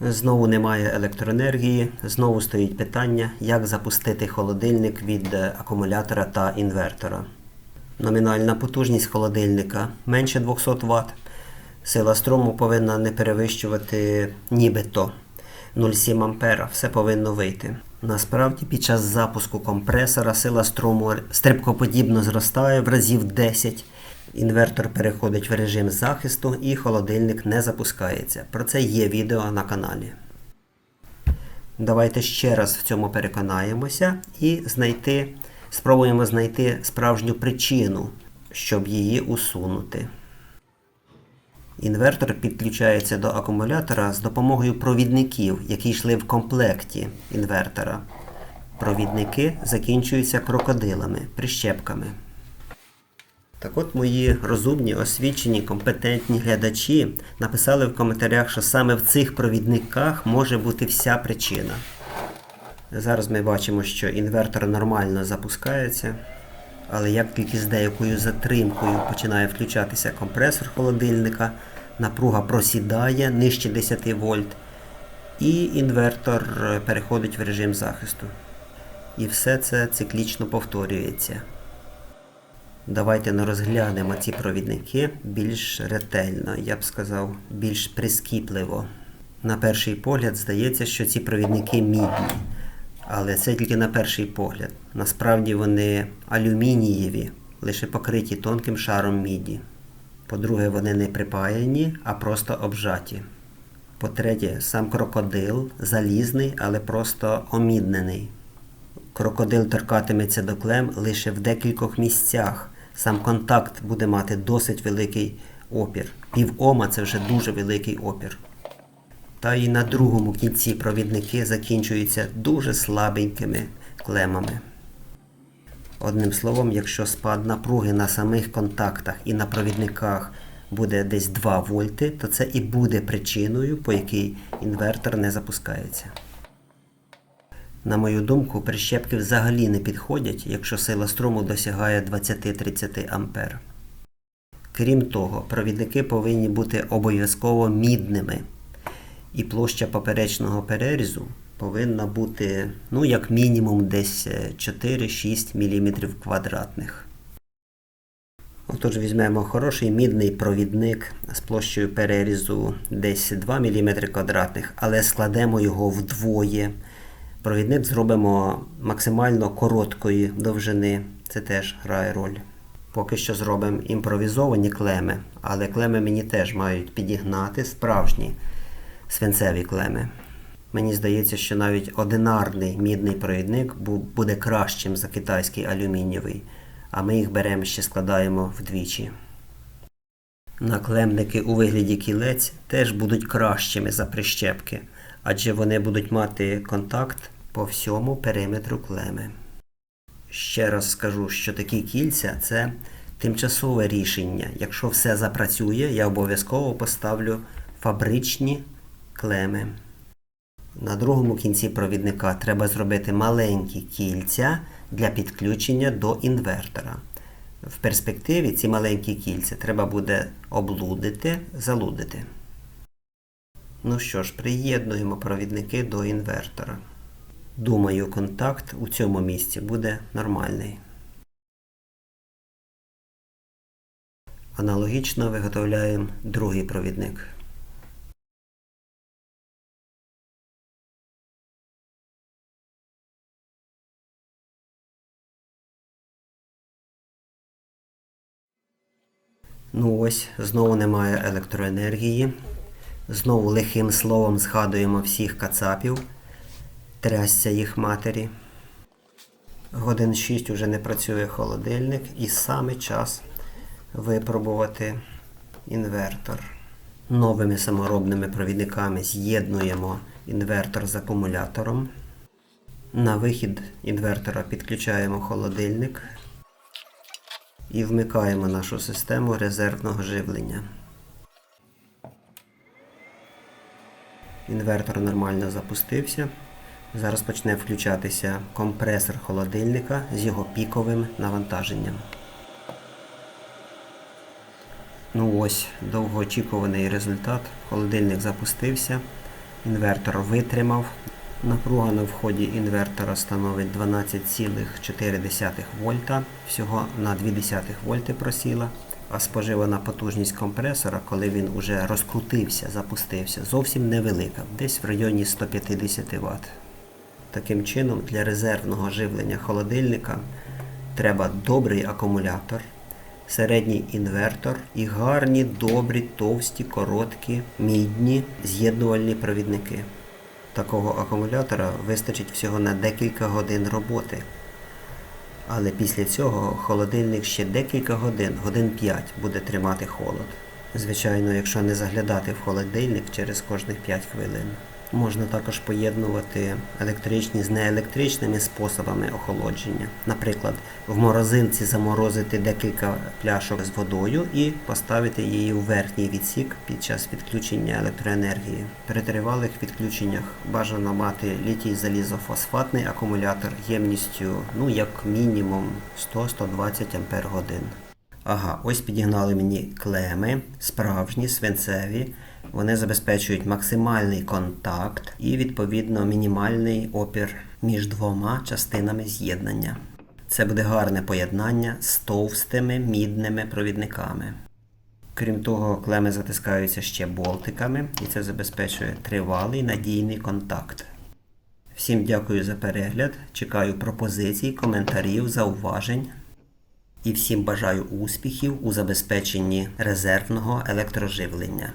Знову немає електроенергії, знову стоїть питання, як запустити холодильник від е, акумулятора та інвертора. Номінальна потужність холодильника менше 200 Вт. Сила струму повинна не перевищувати нібито 0,7 А. Все повинно вийти. Насправді, під час запуску компресора сила струму стрибкоподібно зростає в разів 10. Інвертор переходить в режим захисту і холодильник не запускається. Про це є відео на каналі. Давайте ще раз в цьому переконаємося і знайти, спробуємо знайти справжню причину, щоб її усунути. Інвертор підключається до акумулятора з допомогою провідників, які йшли в комплекті інвертора. Провідники закінчуються крокодилами, прищепками. Так от мої розумні, освічені, компетентні глядачі написали в коментарях, що саме в цих провідниках може бути вся причина. Зараз ми бачимо, що інвертор нормально запускається, але як тільки з деякою затримкою починає включатися компресор холодильника, напруга просідає нижче 10 вольт, і інвертор е, переходить в режим захисту. І все це циклічно повторюється. Давайте не розглянемо ці провідники більш ретельно, я б сказав, більш прискіпливо. На перший погляд здається, що ці провідники мідні. Але це тільки на перший погляд. Насправді вони алюмінієві, лише покриті тонким шаром міді. По-друге, вони не припаяні, а просто обжаті. По-третє, сам крокодил залізний, але просто оміднений. Крокодил торкатиметься до клем лише в декількох місцях. Сам контакт буде мати досить великий опір. Пів ома це вже дуже великий опір. Та і на другому кінці провідники закінчуються дуже слабенькими клемами. Одним словом, якщо спад напруги на самих контактах і на провідниках буде десь 2 вольти, то це і буде причиною, по якій інвертор не запускається. На мою думку, прищепки взагалі не підходять, якщо сила струму досягає 20-30 А. Крім того, провідники повинні бути обов'язково мідними, і площа поперечного перерізу повинна бути, ну, як мінімум, десь е, 4-6 мм квадратних. Отож, візьмемо хороший мідний провідник з площею перерізу десь 2 мм квадратних, але складемо його вдвоє. Провідник зробимо максимально короткої довжини. Це теж грає роль. Поки що зробимо імпровізовані клеми, але клеми мені теж мають підігнати справжні свинцеві клеми. Мені здається, що навіть одинарний мідний провідник буде кращим за китайський алюмінієвий, а ми їх беремо ще складаємо вдвічі. Наклемники у вигляді кілець теж будуть кращими за прищепки, адже вони будуть мати контакт по всьому периметру клеми. Ще раз скажу, що такі кільця це тимчасове рішення. Якщо все запрацює, я обов'язково поставлю фабричні клеми. На другому кінці провідника треба зробити маленькі кільця для підключення до інвертора. В перспективі ці маленькі кільця треба буде облудити, залудити. Ну що ж, приєднуємо провідники до інвертора. Думаю, контакт у цьому місці буде нормальний. Аналогічно виготовляємо другий провідник. Ну ось, знову немає електроенергії. Знову лихим словом згадуємо всіх кацапів. Трясся їх матері. Годин 6 уже не працює холодильник і саме час випробувати інвертор. Новими саморобними провідниками з'єднуємо інвертор з акумулятором. На вихід інвертора підключаємо холодильник і вмикаємо нашу систему резервного живлення. Інвертор нормально запустився. Зараз почне включатися компресор холодильника з його піковим навантаженням. Ну ось, довгоочікуваний результат. Холодильник запустився. Інвертор витримав. Напруга на вході інвертора становить 12,4 вольта. Всього на 0,2 вольти просіла. А споживана потужність компресора, коли він уже розкрутився, запустився, зовсім невелика, десь в районі 150 Вт. Таким чином, для резервного живлення холодильника треба добрий акумулятор, середній інвертор і гарні, добрі, товсті, короткі, мідні з'єднувальні провідники. Такого акумулятора вистачить всього на декілька годин роботи. Але після цього холодильник ще декілька годин, годин 5 буде тримати холод. Звичайно, якщо не заглядати в холодильник через кожних 5 хвилин. Можна також поєднувати електричні з неелектричними способами охолодження. Наприклад, в морозилці заморозити декілька пляшок з водою і поставити її у верхній відсік під час відключення електроенергії. При тривалих відключеннях бажано мати літій залізофосфатний акумулятор ємністю ну як мінімум 100-120 Ампер годин. Ага, ось підігнали мені клеми, справжні, свинцеві. Вони забезпечують максимальний контакт і, відповідно, мінімальний опір між двома частинами з'єднання. Це буде гарне поєднання з товстими мідними провідниками. Крім того, клеми затискаються ще болтиками, і це забезпечує тривалий надійний контакт. Всім дякую за перегляд. Чекаю пропозицій, коментарів, зауважень. І всім бажаю успіхів у забезпеченні резервного електроживлення.